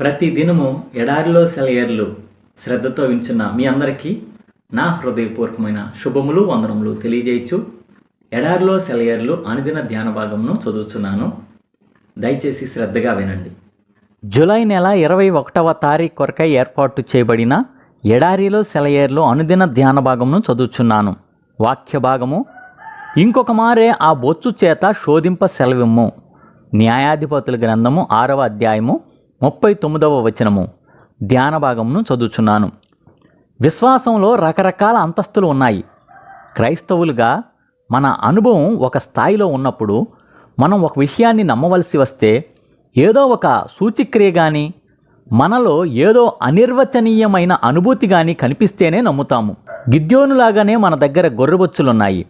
ప్రతి దినము ఎడారిలో సెలయేర్లు శ్రద్ధతో వించున్న మీ అందరికీ నా హృదయపూర్వకమైన శుభములు వందనములు తెలియజేయచ్చు. ఎడారిలో సెలయేర్లు అనుదిన ధ్యాన భాగమును చదువుతున్నాను దయచేసి శ్రద్ధగా వినండి. జూలై నెల ఇరవై ఒకటవ తారీఖు కొరకై ఏర్పాటు చేయబడిన ఎడారిలో సెలయేర్లు అనుదిన ధ్యాన భాగమును చదువుచున్నాను. వాక్య భాగము ఇంకొక మారే ఆ బొచ్చు చేత శోధింప సెలవిమ్ము. న్యాయాధిపతుల గ్రంథము ఆరవ అధ్యాయము ముప్పై తొమ్మిదవ వచనము. ధ్యాన భాగమును చదువుచున్నాను. విశ్వాసంలో రకరకాల అంతస్తులు ఉన్నాయి. క్రైస్తవులుగా మన అనుభవం ఒక స్థాయిలో ఉన్నప్పుడు మనం ఒక విషయాన్ని నమ్మవలసి వస్తే ఏదో ఒక సూచిక్రియ కానీ మనలో ఏదో అనిర్వచనీయమైన అనుభూతి కానీ కనిపిస్తేనే నమ్ముతాము. గిద్యోనులాగానే మన దగ్గర గొర్రెబొచ్చులున్నాయి.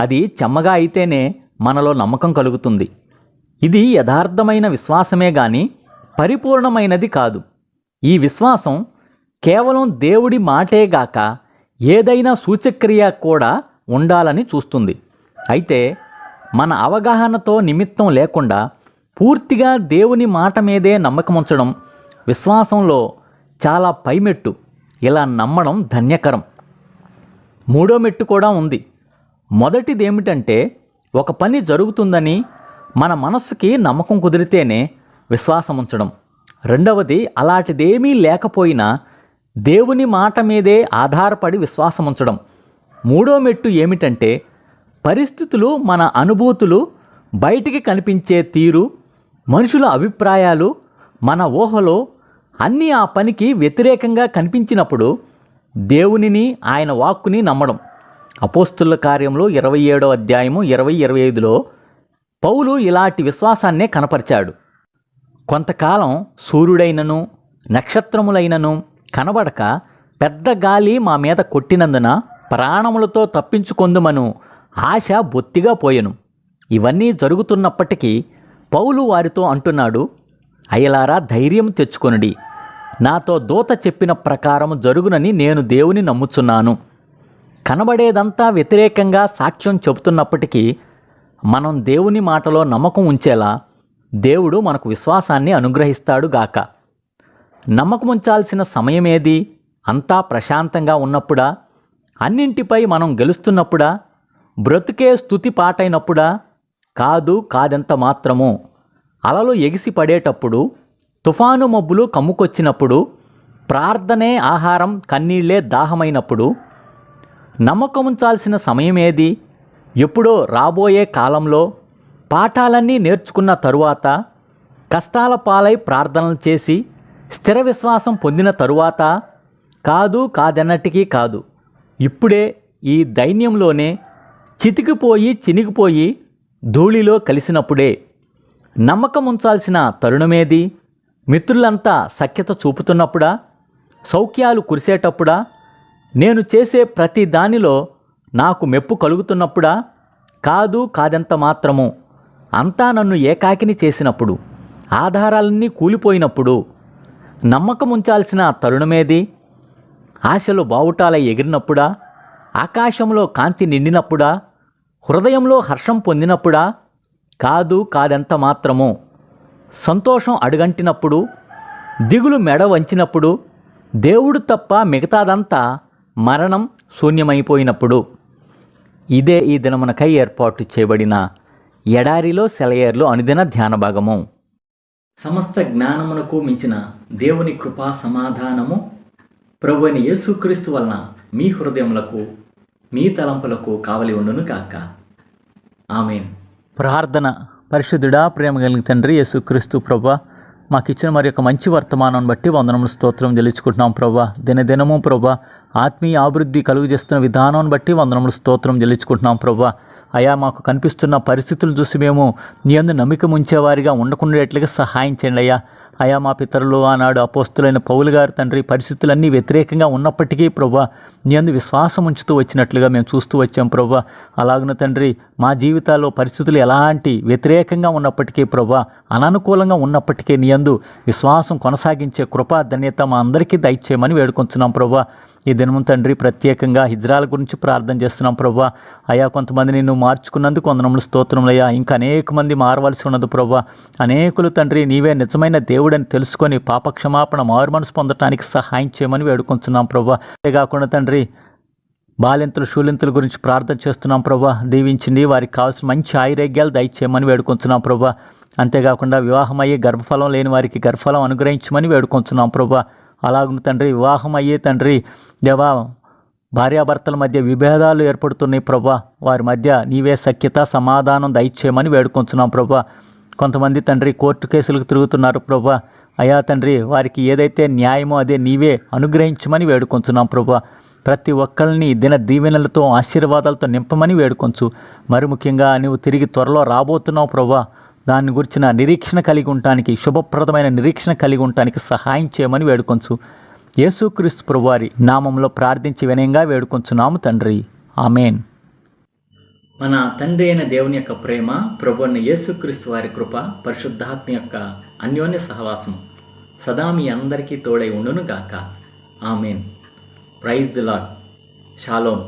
అది చెమ్మగా అయితేనే మనలో నమ్మకం కలుగుతుంది. ఇది యథార్థమైన విశ్వాసమే కానీ పరిపూర్ణమైనది కాదు. ఈ విశ్వాసం కేవలం దేవుడి మాటే గాక ఏదైనా సూచక్రియ కూడా ఉండాలని చూస్తుంది. అయితే మన అవగాహనతో నిమిత్తం లేకుండా పూర్తిగా దేవుని మాట మీదే నమ్మకముంచడం విశ్వాసంలో చాలా పైమెట్టు. ఇలా నమ్మడం ధన్యకరం. మూడో మెట్టు కూడా ఉంది. మొదటిది ఏమిటంటే ఒక పని జరుగుతుందని మన మనస్సుకి నమ్మకం కుదిరితేనే విశ్వాసం ఉంచడం రెండవది అలాంటిదేమీ లేకపోయినా దేవుని మాట మీదే ఆధారపడి విశ్వాసం ఉంచడం మూడో మెట్టు ఏమిటంటే పరిస్థితులు మన అనుభూతులు బయటికి కనిపించే తీరు మనుషుల అభిప్రాయాలు మన ఊహలో అన్నీ ఆ పనికి వ్యతిరేకంగా కనిపించినప్పుడు దేవునిని ఆయన వాక్కుని నమ్మడం. అపోస్తుల కార్యంలో ఇరవై ఏడో అధ్యాయము ఇరవై ఇరవై ఐదులో పౌలు ఇలాంటి విశ్వాసాన్నే కనపరిచాడు. కొంతకాలం సూర్యుడైనను నక్షత్రములైనను కనబడక పెద్ద గాలి మా మీద కొట్టినందున ప్రాణములతో తప్పించుకొందుమను ఆశ బొత్తిగా పోయెను. ఇవన్నీ జరుగుతున్నప్పటికీ పౌలు వారితో అంటున్నాడు అయ్యలారా ధైర్యం తెచ్చుకొనుడి. నాతో దూత చెప్పిన ప్రకారం జరుగునని నేను దేవుని నమ్ముచున్నాను. కనబడేదంతా వ్యతిరేకంగా సాక్ష్యం చెబుతున్నప్పటికీ మనం దేవుని మాటలో నమ్మకం ఉంచేలా దేవుడు మనకు విశ్వాసాన్ని అనుగ్రహిస్తాడు గాక. నమ్మకం ఉంచాల్సిన సమయమేది? అంతా ప్రశాంతంగా ఉన్నప్పుడా? అన్నింటిపై మనం గెలుస్తున్నప్పుడా? బ్రతుకే స్థుతి పాటైనప్పుడా? కాదు కాదెంత మాత్రము. అలలు ఎగిసి పడేటప్పుడు తుఫాను మబ్బులు కమ్ముకొచ్చినప్పుడు ప్రార్థనే ఆహారం కన్నీళ్ళే దాహమైనప్పుడు నమ్మకముంచాల్సిన సమయమేది? ఎప్పుడో రాబోయే కాలంలో పాఠాలన్నీ నేర్చుకున్న తరువాత కష్టాల పాలై ప్రార్థనలు చేసి స్థిర విశ్వాసం పొందిన తరువాత కాదు కాదన్నటికీ కాదు. ఇప్పుడే ఈ దైన్యంలోనే చితికిపోయి చినిగిపోయి ధూళిలో కలిసినప్పుడే నమ్మకం ఉంచాల్సిన తరుణమేది? మిత్రులంతా సఖ్యత చూపుతున్నప్పుడా? సౌఖ్యాలు కురిసేటప్పుడా? నేను చేసే ప్రతి దానిలో నాకు మెప్పు కలుగుతున్నప్పుడా? కాదు కాదెంత మాత్రము? అంతా నన్ను ఏకాకిని చేసినప్పుడు ఆధారాలన్నీ కూలిపోయినప్పుడు నమ్మకం ఉంచాల్సిన తరుణమేది? ఆశలు బావుటాలై ఎగిరినప్పుడా? ఆకాశంలో కాంతి నిండినప్పుడా? హృదయంలో హర్షం పొందినప్పుడా? కాదు కాదెంత మాత్రము. సంతోషం అడుగంటినప్పుడు దిగులు మెడ వంచినప్పుడు దేవుడు తప్ప మిగతాదంతా మరణం శూన్యమైపోయినప్పుడు. ఇదే ఈ దినమునకై ఏర్పాటు చేయబడిన ఎడారిలో సెలయేర్లు అనుదిన ధ్యాన భాగము. సమస్త జ్ఞానమునకు మించిన దేవుని కృపా సమాధానము ప్రభు అయిన యేసుక్రీస్తు వలన మీ హృదయములకు మీ తలంపులకు కావలి ఉండును కాక ఆమెన్. ప్రార్థన పరిశుద్ధుడా ప్రేమ కలిగిన తండ్రి యేసుక్రీస్తు ప్రభా మాకు ఇచ్చిన మరి యొక్క మంచి వర్తమానం బట్టి వందనములు స్తోత్రం చెల్లించుకుంటున్నాం ప్రభా. దినదినము ప్రభా ఆత్మీయ అభివృద్ధి కలుగు చేస్తున్న విధానం బట్టి వందనములు స్తోత్రం చెల్లించుకుంటున్నాం ప్రభా. అయా మాకు కనిపిస్తున్న పరిస్థితులు చూసి మేము నీ అందు నమ్మిక ఉంచేవారిగా ఉండకుండేట్లుగా సహాయం చేయండి అయ్యా. అయా మా పితరులు ఆనాడు అపోస్తులైన పౌలు గారు తండ్రి పరిస్థితులన్నీ వ్యతిరేకంగా ఉన్నప్పటికీ ప్రభా నీ అందు విశ్వాసం ఉంచుతూ వచ్చినట్లుగా మేము చూస్తూ వచ్చాం ప్రభా. అలాగున తండ్రి మా జీవితాల్లో పరిస్థితులు ఎలాంటి వ్యతిరేకంగా ఉన్నప్పటికీ ప్రభా అననుకూలంగా ఉన్నప్పటికీ నీ అందు విశ్వాసం కొనసాగించే కృపా ధన్యత మా అందరికీ దయచేయమని వేడుకొంచున్నాం ప్రభా. ఈ దినము తండ్రి ప్రత్యేకంగా హిజ్రాల గురించి ప్రార్థన చేస్తున్నాం ప్రభా అయా కొంతమంది నిన్ను మార్చుకున్నందుకు వందనములు స్తోత్రములయ్యా ఇంకా అనేక మంది మారవలసి ఉన్నది ప్రభా అనేకులు తండ్రి నీవే నిజమైన దేవుడని తెలుసుకొని పాపక్షమాపణ మారు మనసు పొందటానికి సహాయం చేయమని వేడుకుంటున్నాం ప్రభా అంతేకాకుండా తండ్రి బాలింతలు శూలింతల గురించి ప్రార్థన చేస్తున్నాం ప్రభా దీవించింది వారికి కావాల్సిన మంచి ఆయురేగ్యాలు దయచేయమని వేడుకుంటున్నాం ప్రభా అంతేకాకుండా వివాహం అయ్యే గర్భఫలం లేని వారికి గర్భఫలం అనుగ్రహించమని వేడుకొంచున్నాం ప్రభా అలాగున తండ్రి వివాహం అయ్యే తండ్రి. దేవా భార్యాభర్తల మధ్య విభేదాలు ఏర్పడుతున్నాయి ప్రభా. వారి మధ్య నీవే సఖ్యత సమాధానం దయచేయమని వేడుకొంచున్నాం ప్రభా. కొంతమంది తండ్రి కోర్టు కేసులకు తిరుగుతున్నారు ప్రభా. అయా తండ్రి వారికి ఏదైతే న్యాయమో అదే నీవే అనుగ్రహించమని వేడుకొంచున్నాం ప్రభా. ప్రతి ఒక్కరిని దిన దీవెనలతో ఆశీర్వాదాలతో నింపమని వేడుకొంచు. మరి ముఖ్యంగా నువ్వు తిరిగి త్వరలో రాబోతున్నావు ప్రభా. దాని గురించిన నిరీక్షణ కలిగి ఉండటానికి శుభప్రదమైన నిరీక్షణ కలిగి ఉండటానికి సహాయం చేయమని వేడుకొంచు. యేసుక్రీస్తు ప్రభువారి నామంలో ప్రార్థించి వినయంగా వేడుకొంచున్నాము తండ్రి. ఆమెన్. మన తండ్రి అయిన దేవుని యొక్క ప్రేమ ప్రభు అయిన యేసుక్రీస్తు వారి కృప పరిశుద్ధాత్మ యొక్క అన్యోన్య సహవాసం సదా మీ అందరికీ తోడై ఉండును గాక amen. Praise the lord shalom